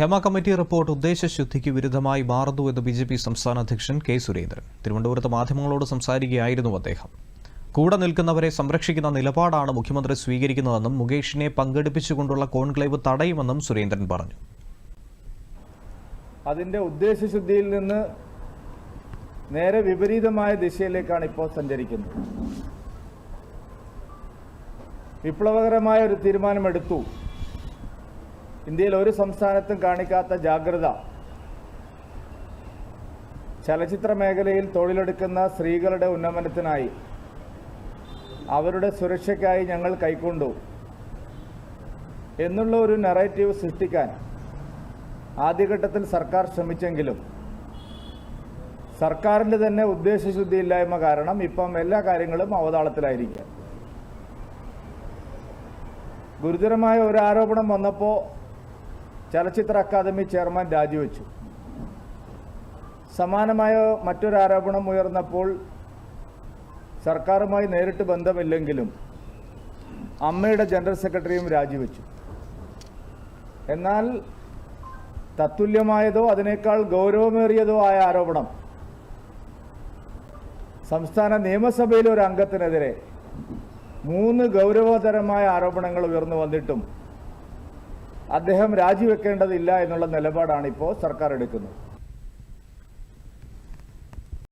Hema committee report ഉദ്ദേശശുദ്ധിക്ക് വിരുദ്ധമായി മാറുന്നുവെന്ന് B J P സംസ്ഥാന അധ്യക്ഷൻ കെ സുരേന്ദ്രൻ. തിരുവനന്തപുരത്ത് മാധ്യമങ്ങളോട് സംസാരിക്കുകയായിരുന്നു അദ്ദേഹം. കൂടെ നിൽക്കുന്നവരെ സംരക്ഷിക്കുന്ന നിലപാടാണ് മുഖ്യമന്ത്രി സ്വീകരിക്കുന്നതെന്നും മുകേഷിനെ പങ്കെടുപ്പിച്ചുകൊണ്ടുള്ള കോൺക്ലേവ് തടയുമെന്നും സുരേന്ദ്രൻ പറഞ്ഞു. അതിന്റെ ഉദ്ദേശശുദ്ധിയിൽ നിന്ന് നേരെ വിപരീതമായ ദിശയിലേക്കാണ് ഇപ്പോൾ സഞ്ചരിക്കുന്നത്. വിപ്ലവകരമായ ഒരു തീരുമാനമെടുത്തു. ഇന്ത്യയിൽ ഒരു സംസ്ഥാനത്തും കാണിക്കാത്ത ജാഗ്രത. ചലച്ചിത്ര മേഖലയിൽ തൊഴിലെടുക്കുന്ന സ്ത്രീകളുടെ ഉന്നമനത്തിനായി. അവരുടെ സുരക്ഷയ്ക്കായി ഞങ്ങൾ കൈക്കൊണ്ടു. എന്നുള്ള ഒരു നെറേറ്റീവ് സൃഷ്ടിക്കാൻ ആദ്യഘട്ടത്തിൽ സർക്കാർ ശ്രമിച്ചെങ്കിലും സർക്കാരിന്റെ തന്നെ ഉദ്ദേശശുദ്ധിയില്ലായ്മ കാരണം ഇപ്പം എല്ലാ കാര്യങ്ങളും അവതാളത്തിലായിരിക്കുക. ഗുരുതരമായ ഒരു ആരോപണം വന്നപ്പോൾ ചലച്ചിത്ര അക്കാദമി ചെയർമാൻ രാജിവെച്ചു. സമാനമായ മറ്റൊരു ആരോപണം ഉയർന്നപ്പോൾ സർക്കാരുമായി നേരിട്ട് ബന്ധമില്ലെങ്കിലും അമ്മയുടെ ജനറൽ സെക്രട്ടറിയും രാജിവെച്ചു. എന്നാൽ തത്തുല്യമായതോ അതിനേക്കാൾ ഗൗരവമേറിയതോ ആയ ആരോപണം സംസ്ഥാന നിയമസഭയിലെ ഒരു അംഗത്തിനെതിരെ മൂന്ന് ഗൗരവതരമായ ആരോപണങ്ങൾ ഉയർന്നു വന്നിട്ടും അദ്ദേഹം രാജിവെക്കേണ്ടതില്ല എന്നുള്ള നിലപാടാണ് ഇപ്പോൾ സർക്കാർ എടുക്കുന്നത്.